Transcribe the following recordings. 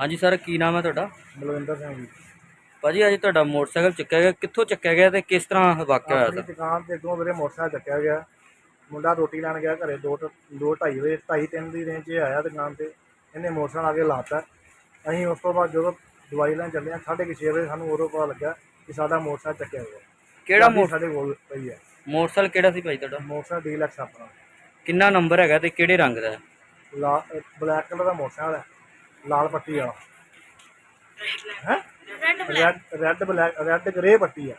ਹਾਂਜੀ ਸਰ ਕੀ ਨਾਮ ਹੈ ਤੁਹਾਡਾ? ਬਲਵਿੰਦਰ ਸਿੰਘ ਜੀ। ਭਾਜੀ ਅੱਜ ਤੁਹਾਡਾ ਮੋਟਰਸਾਈਕਲ ਚੱਕਿਆ ਗਿਆ। ਕਿੱਥੋਂ ਚੱਕਿਆ ਗਿਆ ਤੇ ਕਿਸ ਤਰ੍ਹਾਂ ਵਾਕਿਆ ਹੋਇਆ ਆਪਣੀ ਸਰ? ਦੁਕਾਨ ਤੇ ਅੱਗੋਂ ਮੇਰੇ ਮੋਟਰਸਾਈਕਲ ਚੱਕਿਆ ਗਿਆ। ਮੁੰਡਾ ਰੋਟੀ ਲੈਣ ਗਿਆ ਘਰੇ 2 ਦੋ 2:30 ਵਜੇ 2:30 3 ਦੀ ਰੇਂਜ 'ਚ ਆਇਆ ਦੁਕਾਨ ਤੇ। ਇਹਨੇ ਮੋਟਰਸਾਈਕਲ ਆ ਕੇ ਲਾਤਾ ਅਸੀਂ ਉਸ ਤੋਂ ਬਾਅਦ ਜਦੋਂ ਦਵਾਈ ਲੈਣ ਚੱਲੇ ਕੁ ਛੇ ਵਜੇ ਸਾਨੂੰ ਉਦੋਂ ਪਤਾ ਲੱਗਾ ਕਿ ਸਾਡਾ ਮੋਟਰਸਾਈਕਲ ਚੱਕਿਆ ਗਿਆ। ਕਿਹੜਾ ਚਾਬੀ ਮੋਟਰ ਸਾਡੇ ਕੋਲ ਪਈ ਹੈ। ਮੋਟਰਸਾਈਕਲ ਕਿਹੜਾ ਸੀ ਭਾਈ ਤੁਹਾਡਾ? ਮੋਟਰਸਾਈਕਲ ਡੀਲਕਸ ਆਪਣਾ। ਕਿੰਨਾ ਨੰਬਰ ਹੈਗਾ ਤੇ ਕਿਹੜੇ ਰੰਗ ਦਾ ਹੈ? ਲਾ ਬਲੈਕ ਕਲਰ ਦਾ ਮੋਟਰਸਾਈਕਲ ਹੈ। ਲਾਲ ਪੱਟੀ ਵਾਲਾ। ਹੈ? Red red black red grey ਪੱਟੀ ਆ।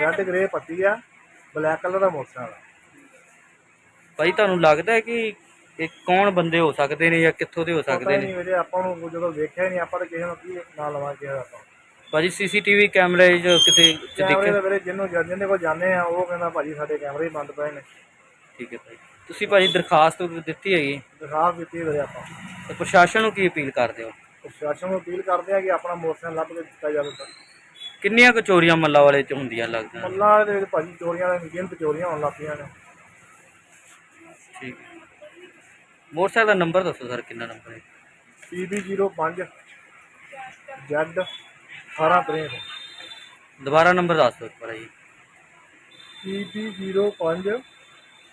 ਰੈੱਡ ਗ੍ਰੇ ਪੱਟੀ ਆ ਬਲੈਕ ਕਲਰ ਦਾ ਮੋਟਰਸਾਈਕਲ ਆ ਭਾਈ ਤੁਹਾਨੂੰ ਲੱਗਦਾ ਹੈ ਕਿ ਇਹ ਕੌਣ ਬੰਦੇ ਹੋ ਸਕਦੇ ਨੇ ਜਾਂ ਕਿੱਥੋਂ ਦੇ ਹੋ ਪਤਾ ਸਕਦੇ ਹੀ ਨੇ? ਨਹੀਂ ਵੀਰੇ ਆਪਾਂ ਨੂੰ ਜਦੋਂ ਵੇਖਿਆ ਹੀ ਨਹੀਂ ਆਪਾਂ ਤਾਂ ਕਿਸੇ ਨੂੰ ਕੀ ਨਾਂ ਲਵਾਂਗੇ ਕਿਸੇ ਦਾ ਆਪਾਂ। ਭਾਜੀ ਸੀਸੀਟੀਵੀ ਕੈਮਰੇ 'ਚ ਕਿਸੇ 'ਚ ਕੈਮਰੇ ਦੇਖਿਆ? ਦੇ ਵੀਰੇ ਜਿਹਨੂੰ ਜਿਹਦੇ ਕੋਲ ਜਾਂਦੇ ਆ ਉਹ ਕਹਿੰਦਾ ਭਾਜੀ ਸਾਡੇ ਕੈਮਰੇ ਹੀ ਬੰਦ ਪਏ ਨੇ। ਠੀਕ ਹੈ ਭਾਈ। ਤੁਸੀਂ ਭਾਜੀ ਦਰਖਾਸਤ ਦਿੱਤੀ ਹੈਗੀ। ਦਿਖਾ ਦਿੱਤੀ ਵੀਰੇ ਆਪਾਂ। ਤੇ ਪ੍ਰਸ਼ਾਸਨ ਨੂੰ ਕੀ ਅਪੀਲ ਕਰਦੇ ਹੋ? ਪ੍ਰਸ਼ਾਸਨ ਨੂੰ ਅਪੀਲ ਕਰਦੇ ਆ ਕਿ ਆਪਣਾ ਮੋਟਰਸਾਈਕਲ ਲੱਭ ਕੇ ਦਿੱਤਾ ਜਾਵੇ ਤਾਂ ਕਿੰਨੀਆਂ ਕੁ ਚੋਰੀਆਂ ਮੱਲਾ ਵਾਲੇ 'ਚ ਹੁੰਦੀਆਂ ਲੱਗਦਾ ਮੱਲਾ ਦੇ ਵਿੱਚ ਭਾਜੀ ਚੋਰੀਆਂ ਦੇ ਗਿਣਤ ਚੋਰੀਆਂ ਹੋਣ ਲੱਗ ਪਈਆਂ ਨੇ। ਠੀਕ ਮੋਟਰਸਾਈਕਲ ਦਾ ਨੰਬਰ ਦੱਸੋ ਸਰ ਕਿੰਨਾ ਨੰਬਰ ਹੈ? PB05 Z 1863 ਦੁਬਾਰਾ ਨੰਬਰ ਦੱਸ ਦਿਓ ਇੱਕ ਵਾਰ ਜੀ। PB05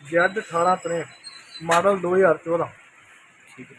Z 1863 ਮਾਡਲ 2014 ਠੀਕ ਹੈ।